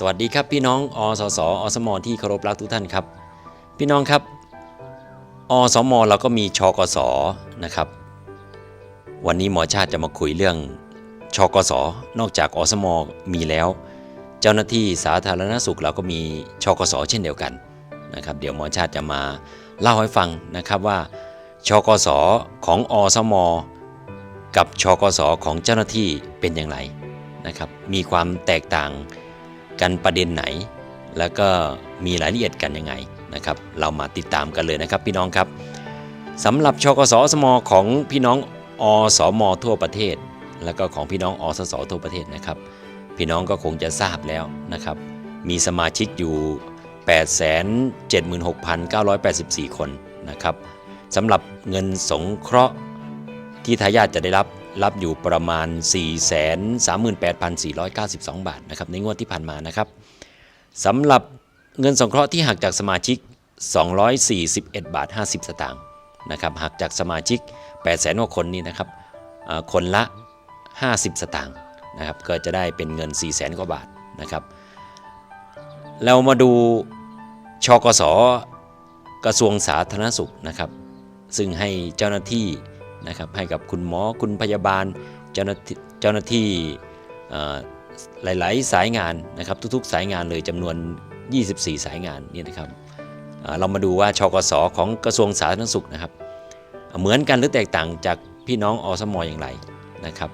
สวัสดีครับพี่น้องอสสอสมที่เคารพรักทุกท่านครับ พี่น้องครับอสมเราก็มีชกสนะครับ วันนี้หมอชาติจะมาคุยเรื่องชกสนอกจากอสมมีแล้ว เจ้าหน้าที่สาธารณสุขเราก็มีชกสเช่นเดียวกันนะครับ เดี๋ยวหมอชาติจะมาเล่าให้ฟังนะครับว่าชกสของอสมกับชกสของเจ้าหน้าที่เป็นอย่างไรนะครับ มีความแตกต่าง กันประเด็นไหน แล้วก็มีรายละเอียดกันยังไงนะครับ เรามาติดตามกันเลยนะครับ พี่น้องครับสำหรับชกสสมของพี่น้องอสมทั่วประเทศ แล้วก็ของพี่น้องอสสทั่วประเทศนะครับ พี่น้องก็คงจะทราบแล้วนะครับ มีสมาชิกอยู่ 876,984 คนนะครับสำหรับเงินสงเคราะห์ที่ทายาทจะได้รับ รับอยู่ประมาณ 438,492 บาทนะครับในงวดที่ผ่านมานะครับสำหรับเงินสงเคราะห์ที่หักจากสมาชิก 241 บาท 50 สตางค์นะครับหักจากสมาชิก800,000กว่าคนนี้นะครับคนละ 50 สตางค์นะครับก็จะได้เป็นเงิน400,000กว่าบาทนะครับเรามาดูชกสกระทรวงสาธารณสุขนะครับ ซึ่งให้เจ้าหน้าที่ นะครับให้กับคุณหมอคุณพยาบาลเจ้าหน้าที่เจ้าหน้าที่เอ่อหลาย ๆ สายงานนะครับทุก ๆ สายงานเลยจำนวน 24 สายงานนี่นะครับเเรามาดูว่าชกสของกระทรวงสาธารณสุขนะครับ เหมือนกันหรือแตกต่างจากพี่น้องอสมอย่างไรนะครับ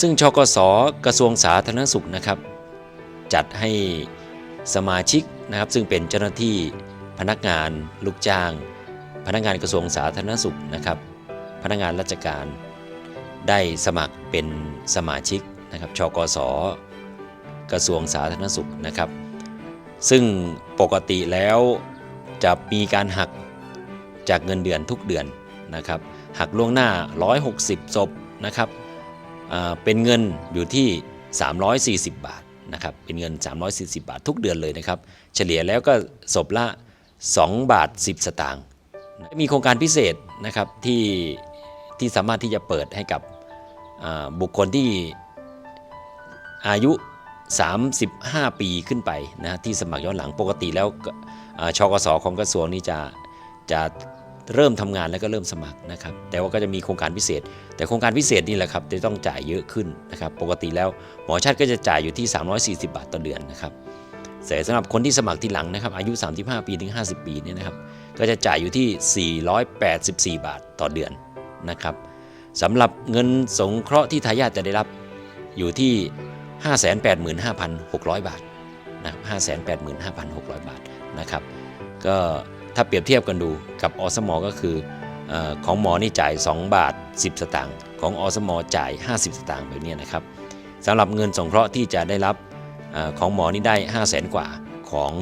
ซึ่งชกสกระทรวงสาธารณสุขนะครับ จัดให้สมาชิกนะครับ ซึ่งเป็นเจ้าหน้าที่พนักงานลูกจ้าง พนักงานกระทรวงสาธารณสุขนะครับ พนักงานราชการ ได้สมัครเป็นสมาชิกนะครับชกสกระทรวงสาธารณสุขนะครับ ซึ่งปกติแล้วจะมีการหักจากเงินเดือนทุกเดือนนะครับหักล่วงหน้า 160ศพนะครับเป็นเงินอยู่ที่ 340 บาทนะครับเป็นเงิน 340 บาททุกเดือนเลยนะครับ เฉลี่ยแล้วก็ศพละ 2 บาท 10 สตางค์มีโครงการพิเศษนะครับที่ ที่สามารถที่จะเปิดให้กับบุคคลที่อายุ 35 ปีขึ้นไปนะที่สมัครย้อนหลังปกติแล้วชกสของกระทรวงนี้จะจะเริ่มทำงานแล้วก็เริ่มสมัครนะครับ แต่ว่าก็จะมีโครงการพิเศษ แต่โครงการพิเศษนี่แหละครับจะต้องจ่ายเยอะขึ้นนะครับ ปกติแล้วหมอชาติก็จะจ่ายอยู่ที่ 340 บาทต่อเดือนนะครับแต่สำหรับคนที่สมัครทีหลังนะครับ อายุ 35 ปีถึง 50 ปีเนี่ยนะครับ ก็จะจ่ายอยู่ที่ 484 บาทต่อเดือน นะครับสำหรับเงินสงเคราะห์ที่ทายาทจะได้รับอยู่ที่ 585,600 บาทนะครับ585,600 บาทนะครับก็ถ้าเปรียบเทียบกันดูกับอสมก็คืออของหมอนี่จ่าย 2 บาท 10 สตางค์ของอสมจ่าย 50 สตางค์แบบนี้นะครับสำหรับเงินสงเคราะห์ที่จะได้รับอของหมอนี่ได้ 5 0 0 0 0 0กว่าของ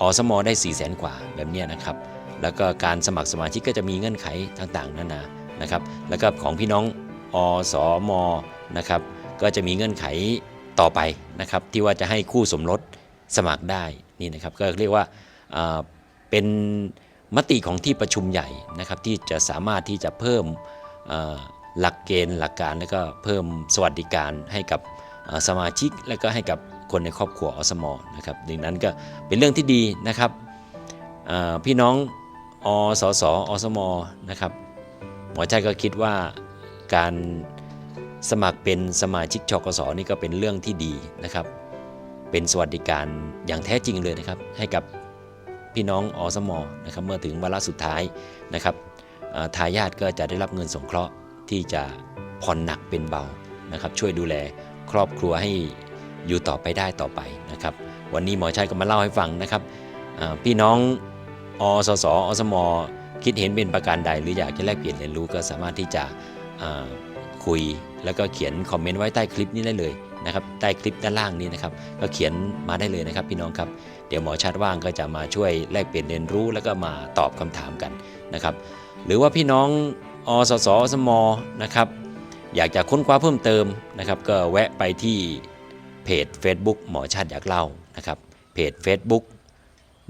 อสมได้ 4 0 0 0 0 0กว่าแบบนี้นะครับ แล้วก็การสมัครสมาชิกก็จะมีเงื่อนไขต่างๆนานา นะครับแล้วก็ของพี่น้องอสมนะครับก็จะมีเงื่อนไขต่อไปนะครับที่ว่าจะให้คู่สมรสสมัครได้นี่นะครับก็เรียกว่าเป็นมติของที่ประชุมใหญ่นะครับที่จะสามารถที่จะเพิ่มหลักเกณฑ์หลักการและก็เพิ่มสวัสดิการให้กับสมาชิกและก็ให้กับคนในครอบครัวอสมนะครับดังนั้นก็เป็นเรื่องที่ดีนะครับพี่น้องอสสอสมนะครับ หมอใจก็คิดว่าการสมัครเป็นสมาชิกชกสนี่ก็เป็นเรื่องที่ดีนะครับ เป็นสวัสดิการอย่างแท้จริงเลยนะครับ ให้กับพี่น้องอสมนะครับเมื่อถึงวาระสุดท้ายนะครับทายาทก็จะได้รับเงินสงเคราะห์ที่จะผ่อนหนักเป็นเบานะครับ ช่วยดูแลครอบครัวให้อยู่ต่อไปได้ต่อไปนะครับ วันนี้หมอชัยก็มาเล่าให้ฟังนะครับพี่น้องอสสอสม คิดเห็นเป็นประการใด หรืออยากจะแลกเปลี่ยนเรียนรู้ก็สามารถที่จะคุยแล้วก็เขียนคอมเมนต์ไว้ใต้คลิปนี้ได้เลยนะครับใต้คลิปด้านล่างนี้นะครับก็เขียนมาได้เลยนะครับพี่น้องครับเดี๋ยวหมอชาติว่างก็จะมาช่วยแลกเปลี่ยนเรียนรู้ แล้วก็มาตอบคำถามกันนะครับ หรือว่าพี่น้องอสสอสมนะครับอยากจะค้นคว้าเพิ่มเติมนะครับ ก็แวะไปที่เพจ Facebook หมอชาติอยากเล่านะครับเพจ Facebook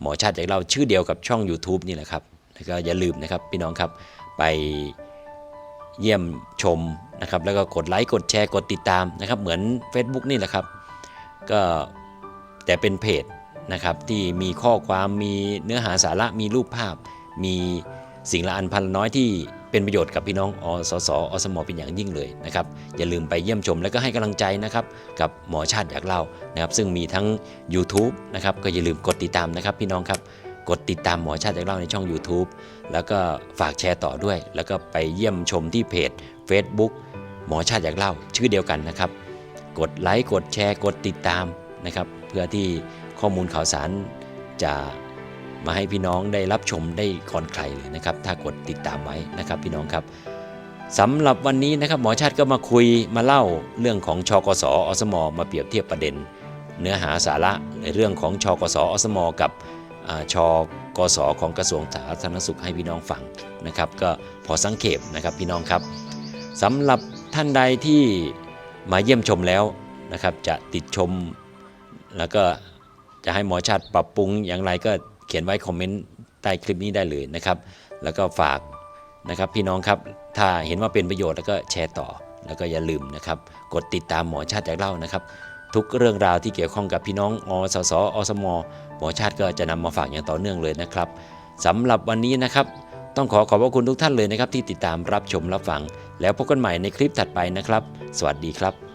หมอชาติอยากเล่าชื่อเดียวกับช่อง YouTube นี่แหละครับ แล้วก็อย่าลืมนะครับพี่น้องครับไปเยี่ยมชมนะครับ แล้วก็กดไลค์กดแชร์กดติดตามนะครับ เหมือน Facebook นี่แหละครับ ก็แต่เป็นเพจนะครับที่มีข้อความมีเนื้อหาสาระมีรูปภาพ มีสิ่งละอันพันละน้อยที่เป็นประโยชน์กับพี่น้องอสสอสมเป็นอย่างยิ่งเลยนะครับอย่าลืมไปเยี่ยมชมแล้วก็ให้กำลังใจนะครับกับหมอชาติอยากเล่านะครับ ซึ่งมีทั้ง YouTube นะครับก็อย่าลืมกดติดตามนะครับพี่น้องครับ กดติดตามหมอชาติอยากเล่าในช่อง YouTube แล้วก็ฝากแชร์ต่อด้วย แล้วก็ไปเยี่ยมชมที่เพจ Facebook หมอชาติอยากเล่าชื่อเดียวกันนะครับ กดไลค์กดแชร์กดติดตามนะครับเพื่อที่ข้อมูลข่าวสารจะมาให้พี่น้องได้รับชมได้ก่อนใครเลยนะครับ ถ้ากดติดตามไว้นะครับพี่น้องครับสำหรับวันนี้นะครับหมอชาติก็มาคุยมาเล่าเรื่องของชกสอสมมาเปรียบเทียบประเด็น เนื้อหาสาระในเรื่องของชกสอสมกับ ชกสของกระทรวงสาธารณสุขให้พี่น้องฟังนะครับ ก็พอสังเขปนะครับพี่น้องครับสำหรับท่านใดที่มาเยี่ยมชมแล้วนะครับ จะติดชมแล้วก็จะให้หมอชาติปรับปรุงอย่างไรก็เขียนไว้คอมเมนต์ใต้คลิปนี้ได้เลยนะครับ แล้วก็ฝากนะครับพี่น้องครับถ้าเห็นว่าเป็นประโยชน์แล้วก็แชร์ต่อ แล้วก็อย่าลืมนะครับ กดติดตามหมอชาติจากเล่านะครับ ทุกเรื่องราวที่เกี่ยวข้องกับพี่น้องอสสอสมหมอชาติก็จะนำมาฝากอย่างต่อเนื่องเลยนะครับสำหรับวันนี้นะครับต้องขอขอบพระคุณทุกท่านเลยนะครับที่ติดตามรับชมรับฟัง แล้วพบกันใหม่ในคลิปถัดไปนะครับ สวัสดีครับ